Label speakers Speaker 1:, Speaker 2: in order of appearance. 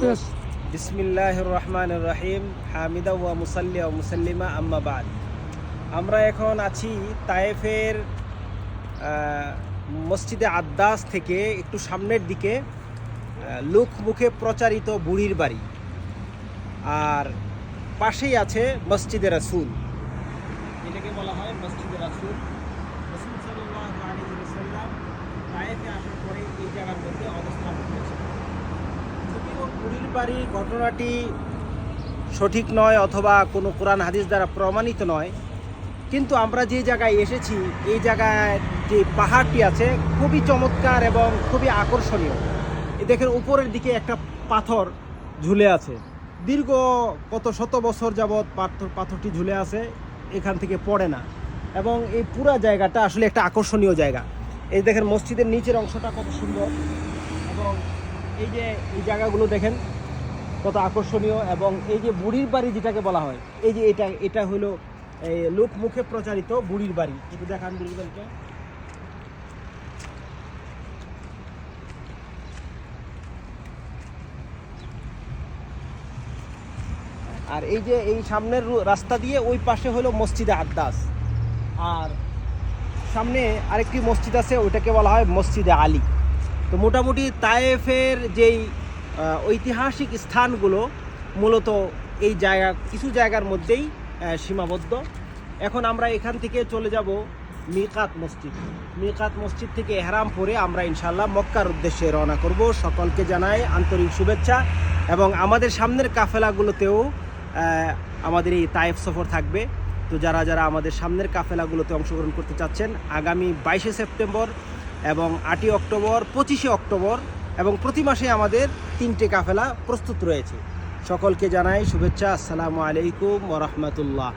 Speaker 1: পেশ
Speaker 2: বিসমিল্লাহ রহমান রহিম হামিদা ওয়া মুসাল্লিয়া ও মুসাল্লিমা আম্মাবাদ আমরা এখন আছি তায়েফের মসজিদে আদ্দাস থেকে একটু সামনের দিকে লোক মুখে প্রচারিত বুড়ির বাড়ি। আর পাশেই আছে মসজিদে রাসুল এটাকে বলা হয় মসজিদে রাসুল রাসূল সাল্লাল্লাহু আলাইহি ওয়াসাল্লাম তায়েফে আসার পরে এই জায়গার মধ্যে অবস্থান করেছেন যদিও বুড়ির বাড়ি, ঘটনাটি সঠিক নয় অথবা কোনো কোরআন হাদিস দ্বারা প্রমাণিত নয়। কিন্তু আমরা যে জায়গায় এসেছি, এই জায়গায় যে পাহাড়টি আছে, খুবই চমৎকার এবং খুবই আকর্ষণীয়। এই দেখেন উপরের দিকে একটা পাথর ঝুলে আছে। দীর্ঘ কত শত বছর যাবৎ পাথর, পাথরটি ঝুলে আছে, এখান থেকে পড়ে না। এবং এই পুরা জায়গাটা আসলে একটা আকর্ষণীয় জায়গা। এই দেখেন মসজিদের নিচের অংশটা কত সুন্দর। এবং এই যে এই জায়গাগুলো দেখেন, কত আকর্ষণীয় এবং এই যে বুড়ির বাড়ি যেটাকে বলা হয়, এই যে এটা এটা হলো, এই লোক মুখে প্রচারিত বুড়ির বাড়ি। একটু দেখান বুড়ির বাড়িটা। আর এই যে এই সামনের রাস্তা দিয়ে ওই পাশে হলো মসজিদে আদ্দাস। আর সামনে আরেকটি মসজিদ আছে, ওইটাকে বলা হয় মসজিদে আলী। তো মোটামুটি তায়েফের যেই ঐতিহাসিক স্থানগুলো মূলত এই জায়গা, কিছু জায়গার মধ্যেই সীমাবদ্ধ। এখন আমরা এখান থেকে চলে যাব মিকাত মসজিদ। মিকাত মসজিদ থেকে এহরাম পরে আমরা ইনশাল্লাহ মক্কার উদ্দেশ্যে রওনা করব। সকলকে জানাই আন্তরিক শুভেচ্ছা এবং আমাদের সামনের কাফেলাগুলোতেও আমাদের এই তায়েফ সফর থাকবে। তো যারা যারা আমাদের সামনের কাফেলাগুলোতে অংশগ্রহণ করতে চাচ্ছেন, আগামী বাইশে সেপ্টেম্বর এবং আটই অক্টোবর, পঁচিশে অক্টোবর এবং প্রতি মাসে আমাদের তিনটে কাফেলা প্রস্তুত রয়েছে। সকলকে জানাই শুভেচ্ছা। আসসালামু আলাইকুম ওরহমতুল্লাহ